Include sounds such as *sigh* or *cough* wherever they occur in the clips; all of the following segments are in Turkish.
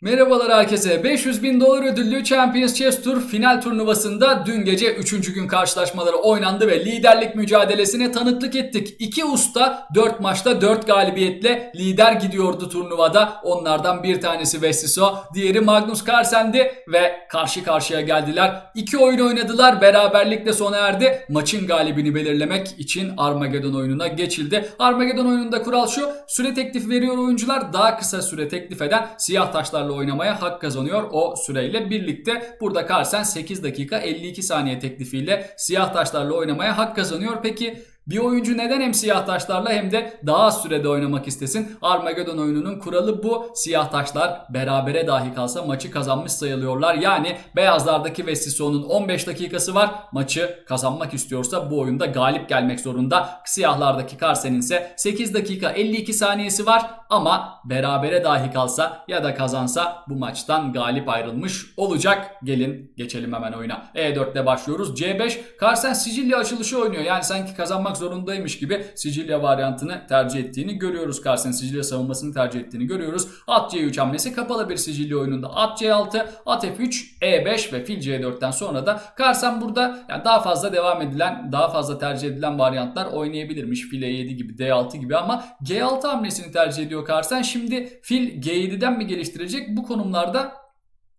Merhabalar herkese. 500 bin dolar ödüllü Champions Chess Tour final turnuvasında dün gece 3. gün karşılaşmaları oynandı ve liderlik mücadelesine tanıklık ettik. İki usta 4 maçta 4 galibiyetle lider gidiyordu turnuvada. Onlardan bir tanesi Vessiso, diğeri Magnus Carlsen'di ve karşı karşıya geldiler. İki oyun oynadılar, beraberlikle sona erdi. Maçın galibini belirlemek için Armageddon oyununa geçildi. Armageddon oyununda kural şu, süre teklif veriyor oyuncular. Daha kısa süre teklif eden siyah taşlarla oynamaya hak kazanıyor o süreyle birlikte. Burada Carlsen 8 dakika 52 saniye teklifiyle siyah taşlarla oynamaya hak kazanıyor. Peki bir oyuncu neden hem siyah taşlarla hem de daha az sürede oynamak istesin? Armageddon oyununun kuralı bu. Siyah taşlar berabere dahi kalsa maçı kazanmış sayılıyorlar. Yani beyazlardaki Vessisso'nun 15 dakikası var. Maçı kazanmak istiyorsa bu oyunda galip gelmek zorunda. Siyahlardaki Carlsen'in ise 8 dakika 52 saniyesi var. Ama berabere dahi kalsa ya da kazansa bu maçtan galip ayrılmış olacak. Gelin geçelim hemen oyuna. E4'te başlıyoruz. C5 Carlsen Sicilya açılışı oynuyor. Yani sanki kazanmak zorundaymış gibi Sicilya varyantını tercih ettiğini görüyoruz. Carlsen Sicilya savunmasını tercih ettiğini görüyoruz. At C3 hamlesi kapalı bir Sicilya oyununda. At C6, at F3, E5 ve fil C4'ten sonra da Carlsen burada yani daha fazla devam edilen, daha fazla tercih edilen varyantlar oynayabilirmiş. Fil E7 gibi, D6 gibi ama G6 hamlesini tercih ediyor Carlsen. Şimdi fil G7'den mi geliştirecek? Bu konumlarda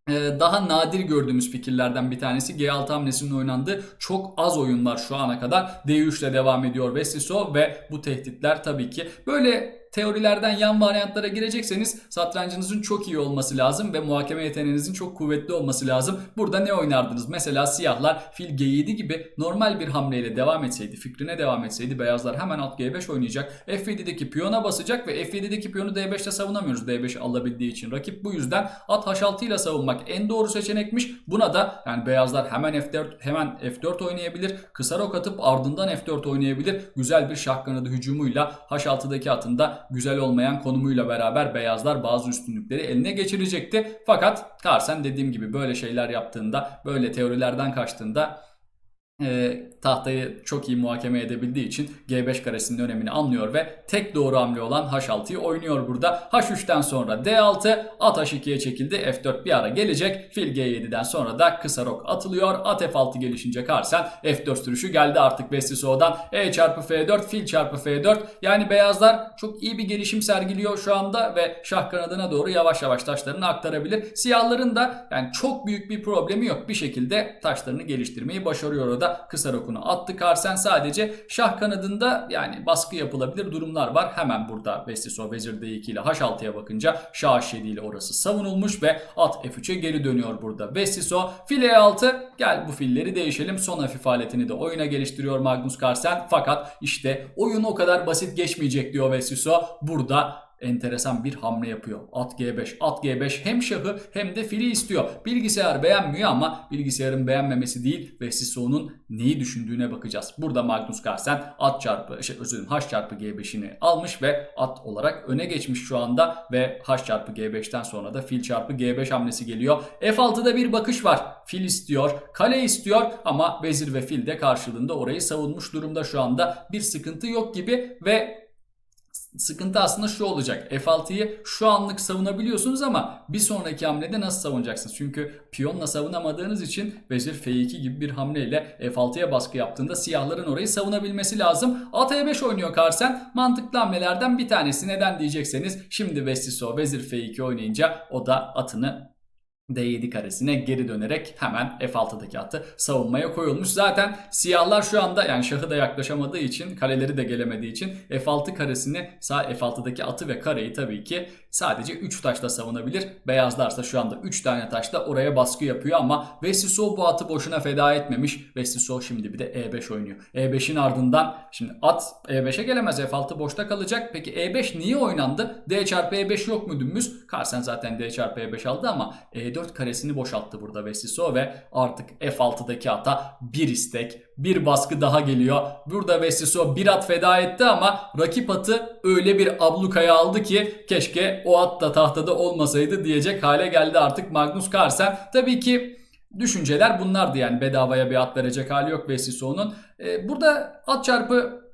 ee, daha nadir gördüğümüz fikirlerden bir tanesi G6 hamlesinin oynandığı çok az oyun var şu ana kadar. D3 ile devam ediyor Vessiso ve bu tehditler tabii ki böyle teorilerden yan varyantlara girecekseniz satrancınızın çok iyi olması lazım ve muhakeme yeteneğinizin çok kuvvetli olması lazım. Burada ne oynardınız? Mesela siyahlar fil G7 gibi normal bir hamleyle devam etseydi, fikrine devam etseydi beyazlar hemen at G5 oynayacak. F7'deki piyona basacak ve F7'deki piyonu D5'te savunamıyoruz D5 alabildiği için. Rakip bu yüzden at H6 ile savunmak en doğru seçenekmiş. Buna da yani beyazlar hemen F4 hemen F4 oynayabilir. Kısa rok atıp ardından F4 oynayabilir. Güzel bir şah kanadı hücumuyla H6'daki atında güzel olmayan konumuyla beraber beyazlar bazı üstünlükleri eline geçirecekti. Fakat Carlsen dediğim gibi böyle şeyler yaptığında, böyle teorilerden kaçtığında e, tahtayı çok iyi muhakeme edebildiği için G5 karesinin önemini anlıyor ve tek doğru hamle olan H6'yı oynuyor burada. H3'ten sonra D6, at H2'ye çekildi. F4 bir ara gelecek. Fil G7'den sonra da kısa rok atılıyor. At F6 gelişince Carlsen F4 sürüşü geldi artık Vessisso'dan. E çarpı F4, fil çarpı F4. Yani beyazlar çok iyi bir gelişim sergiliyor şu anda ve şah kanadına doğru yavaş yavaş taşlarını aktarabilir. Siyahların da yani çok büyük bir problemi yok. Bir şekilde taşlarını geliştirmeyi başarıyor o da kısa rokunu attı Carlsen sadece şah kanadında yani baskı yapılabilir durumlar var. Hemen burada Vessiso vezir D2 ile H6'ya bakınca şah H7 ile orası savunulmuş ve at F3'e geri dönüyor burada. Vessiso fil E6 gel bu filleri değişelim. Son hafif aletini de oyuna geliştiriyor Magnus Carlsen. Fakat işte oyun o kadar basit geçmeyecek diyor Vessiso. Burada enteresan bir hamle yapıyor. At G5, at G5 hem şahı hem de fili istiyor. Bilgisayar beğenmiyor ama bilgisayarın beğenmemesi değil ve Sisso'nun neyi düşündüğüne bakacağız. Burada Magnus Carlsen at çarpı, şey özür dilerim H çarpı G5'ini almış ve at olarak öne geçmiş şu anda ve H çarpı G5'ten sonra da fil çarpı G5 hamlesi geliyor. F6'da bir bakış var. Fil istiyor, kale istiyor ama vezir ve fil de karşılığında orayı savunmuş durumda şu anda. Bir sıkıntı yok gibi ve Sıkıntı aslında şu olacak. F6'yı şu anlık savunabiliyorsunuz ama bir sonraki hamlede nasıl savunacaksınız? Çünkü piyonla savunamadığınız için vezir F2 gibi bir hamleyle F6'ya baskı yaptığında siyahların orayı savunabilmesi lazım. At E5 oynuyor Carlsen. Mantıklı hamlelerden bir tanesi. Neden diyecekseniz şimdi Vessiso vezir F2 oynayınca o da atını D7 karesine geri dönerek hemen F6'daki atı savunmaya koyulmuş. Zaten siyahlar şu anda yani şahı da yaklaşamadığı için kaleleri de gelemediği için F6 karesini sağ F6'daki atı ve kareyi tabii ki sadece 3 taşla savunabilir. Beyazlarsa şu anda 3 tane taşla oraya baskı yapıyor ama Vessiso bu atı boşuna feda etmemiş. Vessiso şimdi bir de E5 oynuyor. E5'in ardından şimdi at E5'e gelemez. F6 boşta kalacak. Peki E5 niye oynandı? D çarpı E5 yok mu dümdüz? Carlsen zaten D çarpı E5 aldı ama E4 karesini boşalttı burada Vessiso ve artık F6'daki ata bir istek, bir baskı daha geliyor. Burada Vessiso bir at feda etti ama rakip atı öyle bir ablukaya aldı ki keşke o at da tahtada olmasaydı diyecek hale geldi artık Magnus Carlsen. Tabii ki düşünceler bunlardı yani bedavaya bir at verecek hali yok Vessiso'nun. Ee, burada at çarpı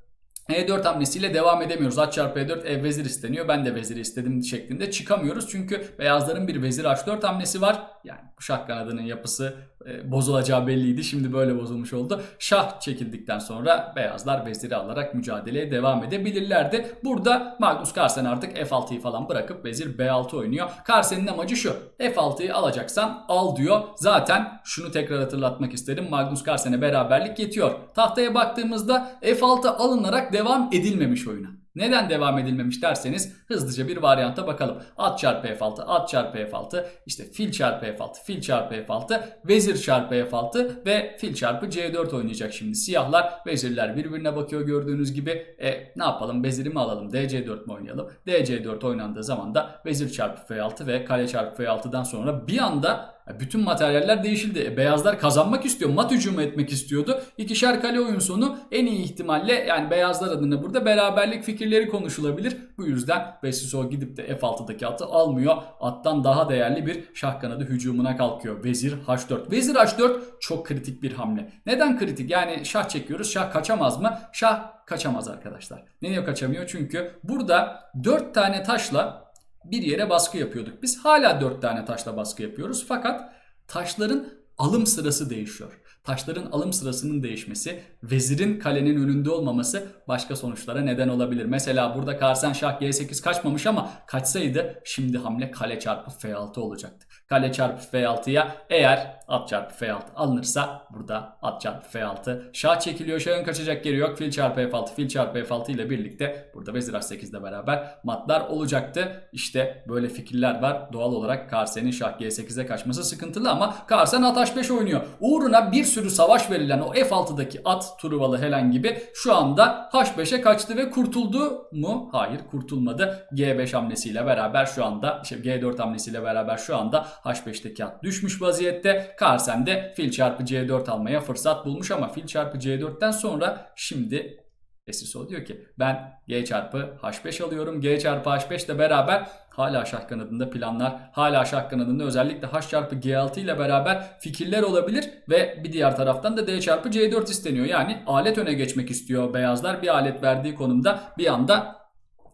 E4 hamlesiyle devam edemiyoruz. At çarpı E4 ev vezir isteniyor. Ben de veziri istedim şeklinde çıkamıyoruz. Çünkü beyazların bir vezir H4 hamlesi var. Yani şah kanadının yapısı e, bozulacağı belliydi. Şimdi böyle bozulmuş oldu. Şah çekildikten sonra beyazlar veziri alarak mücadeleye devam edebilirlerdi. Burada Magnus Carlsen artık F6'yı falan bırakıp vezir B6 oynuyor. Carlsen'in amacı şu. F6'yı alacaksan al diyor. Zaten şunu tekrar hatırlatmak isterim. Magnus Carlsen'e beraberlik yetiyor. Tahtaya baktığımızda F6 alınarak devam edilmemiş oyuna. Neden devam edilmemiş derseniz hızlıca bir varyanta bakalım. At çarpı F6, at çarpı F6, işte fil çarpı F6, fil çarpı F6, vezir çarpı F6 ve fil çarpı C4 oynayacak şimdi. Siyahlar vezirler birbirine bakıyor gördüğünüz gibi. E, ne yapalım veziri mi alalım DC4 mi oynayalım? DC4 oynandığı zaman da vezir çarpı F6 ve kale çarpı F6'dan sonra bir anda bütün materyaller değişildi. E, Beyazlar kazanmak istiyor. Mat hücumu etmek istiyordu. İkişer kale oyun sonu en iyi ihtimalle yani beyazlar adına burada beraberlik fikirleri konuşulabilir. Bu yüzden Vesiso gidip de F6'daki atı almıyor. Attan daha değerli bir şah kanadı hücumuna kalkıyor. Vezir H4. Vezir H4 çok kritik bir hamle. Neden kritik? Yani şah çekiyoruz. Şah kaçamaz mı? Şah kaçamaz arkadaşlar. Diyor kaçamıyor? Çünkü burada 4 tane taşla bir yere baskı yapıyorduk. Biz hala 4 tane taşla baskı yapıyoruz. Fakat taşların alım sırası değişiyor. Taşların alım sırasının değişmesi, vezirin kalenin önünde olmaması başka sonuçlara neden olabilir. Mesela burada Karsen Şah G8 kaçmamış ama kaçsaydı şimdi hamle kale çarpı F6 olacaktı. Kale çarpı F6'ya eğer at çarpı F6 alınırsa burada at çarpı F6 şah çekiliyor. Şahın kaçacak yeri yok. Fil çarpı F6 fil çarpı F6 ile birlikte burada vezir H8 ile beraber matlar olacaktı. İşte böyle fikirler var. Doğal olarak Karsen'in şah G8'e kaçması sıkıntılı ama Karsen at H5 oynuyor. Uğruna bir sürü savaş verilen o F6'daki at Truvalı Helen gibi şu anda H5'e kaçtı ve kurtuldu mu? Hayır kurtulmadı. G5 hamlesiyle beraber şu anda işte G4 hamlesiyle beraber şu anda H5'teki at düşmüş vaziyette. Carlsen de fil çarpı C4 almaya fırsat bulmuş ama fil çarpı C4'ten sonra şimdi Esiso diyor ki ben G çarpı H5 alıyorum. G çarpı H5 ile beraber hala şah kanadında planlar, hala şah kanadında özellikle H çarpı G6 ile beraber fikirler olabilir ve bir diğer taraftan da D çarpı C4 isteniyor. Yani alet öne geçmek istiyor beyazlar. Bir alet verdiği konumda bir anda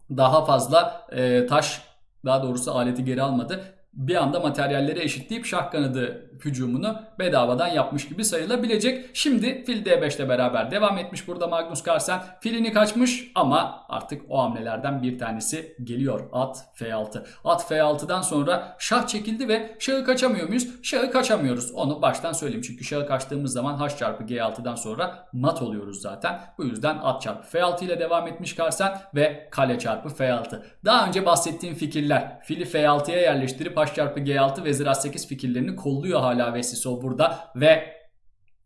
daha fazla e, taş daha doğrusu aleti geri almadı bir anda materyalleri eşitleyip şah kanadı hücumunu bedavadan yapmış gibi sayılabilecek. Şimdi fil D5 ile beraber devam etmiş burada Magnus Carlsen. Filini kaçmış ama artık o hamlelerden bir tanesi geliyor. At F6. At F6'dan sonra şah çekildi ve şahı kaçamıyor muyuz? Şahı kaçamıyoruz. Onu baştan söyleyeyim. Çünkü şahı kaçtığımız zaman H çarpı G6'dan sonra mat oluyoruz zaten. Bu yüzden at çarpı F6 ile devam etmiş Carlsen ve kale çarpı F6. Daha önce bahsettiğim fikirler fili F6'ya yerleştirip H çarpı G6 vezir A8 fikirlerini kolluyor hala Vesiso burada ve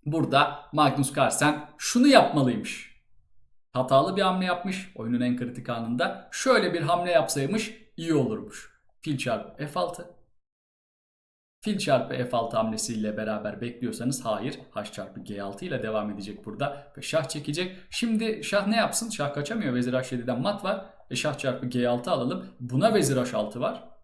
burada Magnus Carlsen şunu yapmalıymış. Hatalı bir hamle yapmış oyunun en kritik anında. Şöyle bir hamle yapsaymış iyi olurmuş. Fil çarpı F6. Fil çarpı F6 hamlesiyle beraber bekliyorsanız hayır. H çarpı G6 ile devam edecek burada ve şah çekecek. Şimdi şah ne yapsın? Şah kaçamıyor. Vezir H7'den mat var. E şah çarpı G6 alalım. Buna vezir H6 var.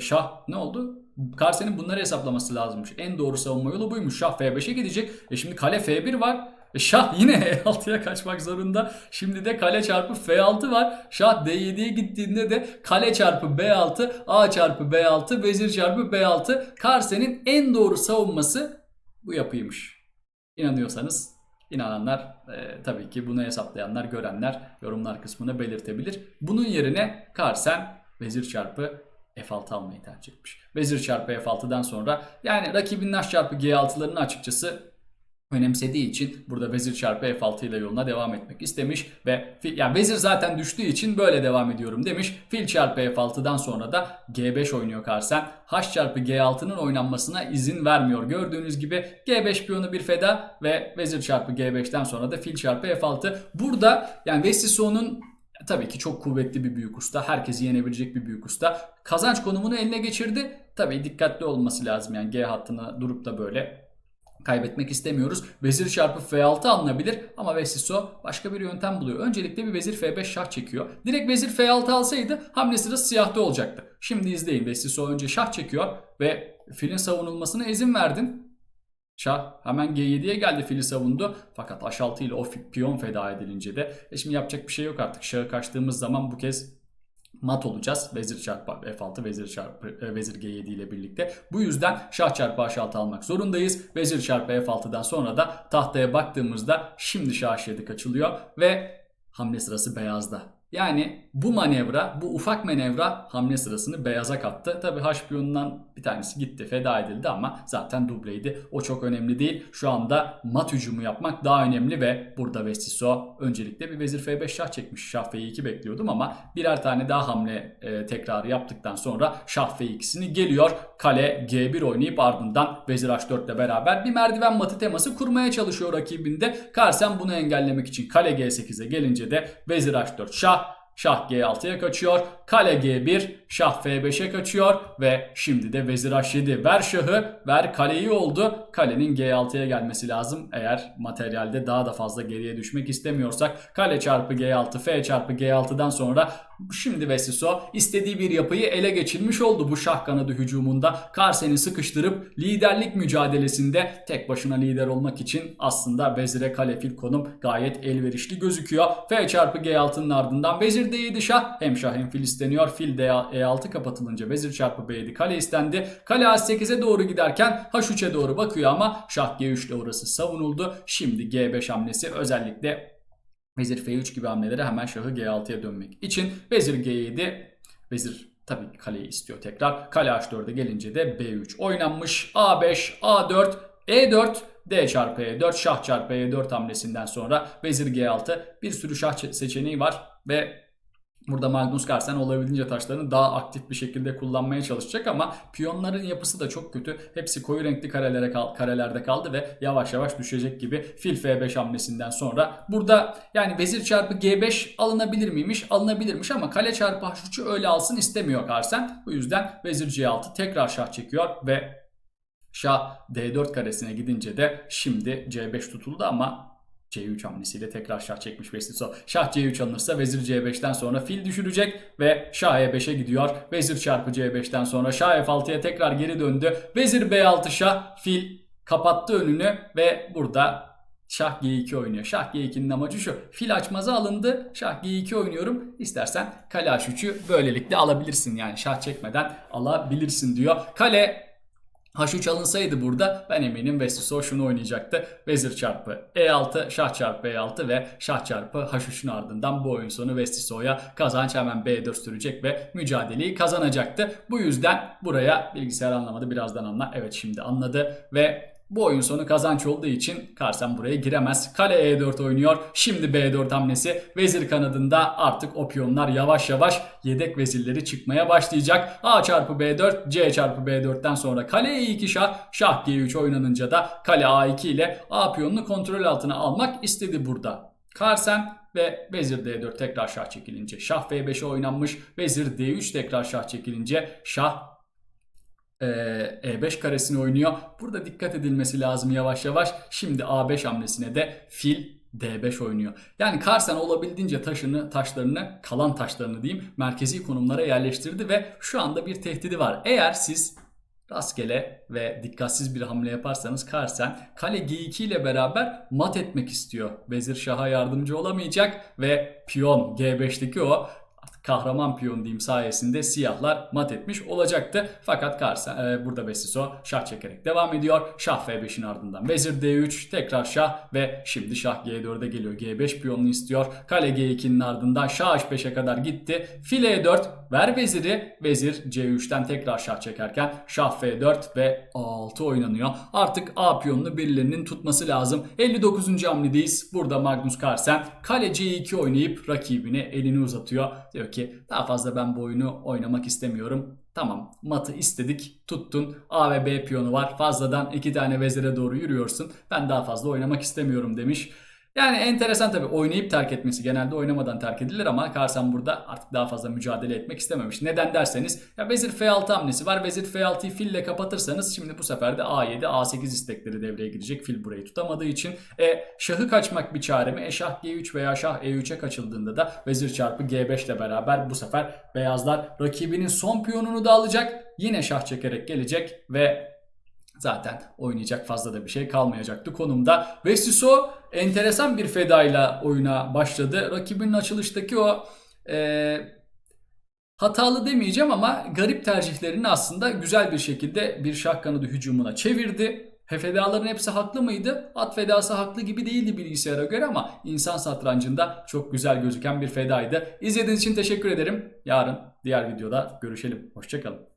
Şah ne oldu? Carlsen'in bunları hesaplaması lazımmış. En doğru savunma yolu buymuş. Şah F5'e gidecek. E şimdi kale F1 var. E şah *laughs* yine E6'ya kaçmak zorunda. Şimdi de kale çarpı F6 var. Şah D7'ye gittiğinde de kale çarpı B6, A çarpı B6, vezir çarpı B6. Carlsen'in en doğru savunması bu yapıymış. İnanıyorsanız inananlar e, tabii ki bunu hesaplayanlar, görenler yorumlar kısmına belirtebilir. Bunun yerine Carlsen vezir çarpı F6 almayı tercih etmiş. Vezir çarpı F6'dan sonra yani rakibin H çarpı G6'larını açıkçası önemsediği için burada vezir çarpı F6 ile yoluna devam etmek istemiş ve fil, yani vezir zaten düştüğü için böyle devam ediyorum demiş. Fil çarpı F6'dan sonra da G5 oynuyor Carlsen. H çarpı G6'nın oynanmasına izin vermiyor. Gördüğünüz gibi G5 piyonu bir feda ve vezir çarpı G5'ten sonra da fil çarpı F6. Burada yani Vessisso'nun tabii ki çok kuvvetli bir büyük usta. Herkesi yenebilecek bir büyük usta. Kazanç konumunu eline geçirdi. Tabii dikkatli olması lazım yani G hattına durup da böyle kaybetmek istemiyoruz. Vezir çarpı F6 alınabilir ama Vesiso başka bir yöntem buluyor. Öncelikle bir vezir F5 şah çekiyor. Direkt vezir F6 alsaydı hamle sırası siyahta olacaktı. Şimdi izleyin Vesiso önce şah çekiyor ve filin savunulmasına izin verdin. Şah hemen G7'ye geldi fili savundu. Fakat H6 ile o piyon feda edilince de e şimdi yapacak bir şey yok artık. Şahı kaçtığımız zaman bu kez mat olacağız. Vezir çarpı F6, vezir çarpı e, vezir G7 ile birlikte. Bu yüzden şah çarpı H6 almak zorundayız. Vezir çarpı F6'dan sonra da tahtaya baktığımızda şimdi şah H7 kaçılıyor ve hamle sırası beyazda. Yani bu manevra, bu ufak manevra hamle sırasını beyaza kattı. Tabi H bir tanesi gitti, feda edildi ama zaten dubleydi. O çok önemli değil. Şu anda mat hücumu yapmak daha önemli ve burada Vestiso öncelikle bir vezir F5 şah çekmiş. Şah F2 bekliyordum ama birer tane daha hamle e, tekrarı yaptıktan sonra şah F2'sini geliyor. Kale G1 oynayıp ardından vezir H4 ile beraber bir merdiven matı teması kurmaya çalışıyor rakibinde. Carlsen bunu engellemek için kale G8'e gelince de vezir H4 şah Şah G6'ya kaçıyor. Kale G1, şah F5'e kaçıyor ve şimdi de vezir H7 ver şahı, ver kaleyi oldu. Kalenin G6'ya gelmesi lazım eğer materyalde daha da fazla geriye düşmek istemiyorsak. Kale çarpı G6, F çarpı G6'dan sonra şimdi Vesiso istediği bir yapıyı ele geçirmiş oldu bu şah kanadı hücumunda. Carlsen'i sıkıştırıp liderlik mücadelesinde tek başına lider olmak için aslında vezire kale fil konum gayet elverişli gözüküyor. F çarpı G6'nın ardından vezir D7 şah hem şah hem fil isteniyor. Fil D E6 kapatılınca vezir çarpı B7 kale istendi. Kale A8'e doğru giderken H3'e doğru bakıyor ama şah G3 ile orası savunuldu. Şimdi G5 hamlesi özellikle Vezir F3 gibi hamlelere hemen şahı G6'ya dönmek için vezir G7 vezir tabii kaleyi istiyor tekrar. Kale H4'e gelince de B3 oynanmış. A5, A4, E4 D çarpı E4, şah çarpı E4 hamlesinden sonra vezir G6 bir sürü şah seçeneği var ve Burada Magnus Carlsen olabildiğince taşlarını daha aktif bir şekilde kullanmaya çalışacak ama piyonların yapısı da çok kötü. Hepsi koyu renkli karelere kal karelerde kaldı ve yavaş yavaş düşecek gibi fil F5 hamlesinden sonra. Burada yani vezir çarpı G5 alınabilir miymiş? Alınabilirmiş ama kale çarpı H3'ü öyle alsın istemiyor Carlsen. Bu yüzden vezir C6 tekrar şah çekiyor ve şah D4 karesine gidince de şimdi C5 tutuldu ama C3 hamlesiyle tekrar şah çekmiş Vesiso. Şah C3 alınırsa vezir C5'ten sonra fil düşürecek ve şah E5'e gidiyor. Vezir çarpı C5'ten sonra şah F6'ya tekrar geri döndü. Vezir B6 şah fil kapattı önünü ve burada Şah G2 oynuyor. Şah G2'nin amacı şu. Fil açmaza alındı. Şah G2 oynuyorum. İstersen kale H3'ü böylelikle alabilirsin. Yani şah çekmeden alabilirsin diyor. Kale H3 alınsaydı burada ben eminim Vesiso şunu oynayacaktı. Vezir çarpı E6, şah çarpı E6 ve şah çarpı H3'ün ardından bu oyun sonu Vesiso'ya kazanç hemen B4 sürecek ve mücadeleyi kazanacaktı. Bu yüzden buraya bilgisayar anlamadı birazdan anla. Evet şimdi anladı ve bu oyun sonu kazanç olduğu için Carlsen buraya giremez. Kale E4 oynuyor. Şimdi B4 hamlesi. Vezir kanadında artık o yavaş yavaş yedek vezirleri çıkmaya başlayacak. A çarpı B4, C çarpı B4'ten sonra kale E2 şah, şah G3 oynanınca da kale A2 ile A piyonunu kontrol altına almak istedi burada. Carlsen ve vezir D4 tekrar şah çekilince şah F5'e oynanmış. Vezir D3 tekrar şah çekilince şah e5 karesini oynuyor. Burada dikkat edilmesi lazım yavaş yavaş. Şimdi A5 hamlesine de fil D5 oynuyor. Yani Carlsen olabildiğince taşını, taşlarını, kalan taşlarını diyeyim merkezi konumlara yerleştirdi ve şu anda bir tehdidi var. Eğer siz rastgele ve dikkatsiz bir hamle yaparsanız Carlsen kale G2 ile beraber mat etmek istiyor. Vezir Şah'a yardımcı olamayacak ve piyon G5'teki o kahraman piyon diyeyim sayesinde siyahlar mat etmiş olacaktı. Fakat Carlsen e, burada Vesiso şah çekerek devam ediyor. Şah F5'in ardından vezir D3 tekrar şah ve şimdi şah G4'e geliyor. G5 piyonunu istiyor. Kale G2'nin ardından şah H5'e kadar gitti. Fil E4 ver veziri. Vezir C3'ten tekrar şah çekerken şah F4 ve A6 oynanıyor. Artık A piyonunu birilerinin tutması lazım. 59. hamledeyiz. Burada Magnus Carlsen kale C2 oynayıp rakibine elini uzatıyor. Diyor ki daha fazla ben bu oyunu oynamak istemiyorum. Tamam matı istedik tuttun A ve B piyonu var fazladan iki tane vezire doğru yürüyorsun ben daha fazla oynamak istemiyorum demiş. Yani enteresan tabii oynayıp terk etmesi genelde oynamadan terk edilir ama Carlsen burada artık daha fazla mücadele etmek istememiş. Neden derseniz ya vezir F6 hamlesi var. Vezir F6'yı fille kapatırsanız şimdi bu sefer de A7 A8 istekleri devreye girecek. Fil burayı tutamadığı için e, şahı kaçmak bir çare mi? E şah G3 veya şah E3'e kaçıldığında da vezir çarpı G5 ile beraber bu sefer beyazlar rakibinin son piyonunu da alacak. Yine şah çekerek gelecek ve Zaten oynayacak fazla da bir şey kalmayacaktı konumda. Ve Siso enteresan bir fedayla oyuna başladı. Rakibinin açılıştaki o e, hatalı demeyeceğim ama garip tercihlerini aslında güzel bir şekilde bir şah kanadı hücumuna çevirdi. He fedaların hepsi haklı mıydı? At fedası haklı gibi değildi bilgisayara göre ama insan satrancında çok güzel gözüken bir fedaydı. İzlediğiniz için teşekkür ederim. Yarın diğer videoda görüşelim. Hoşçakalın.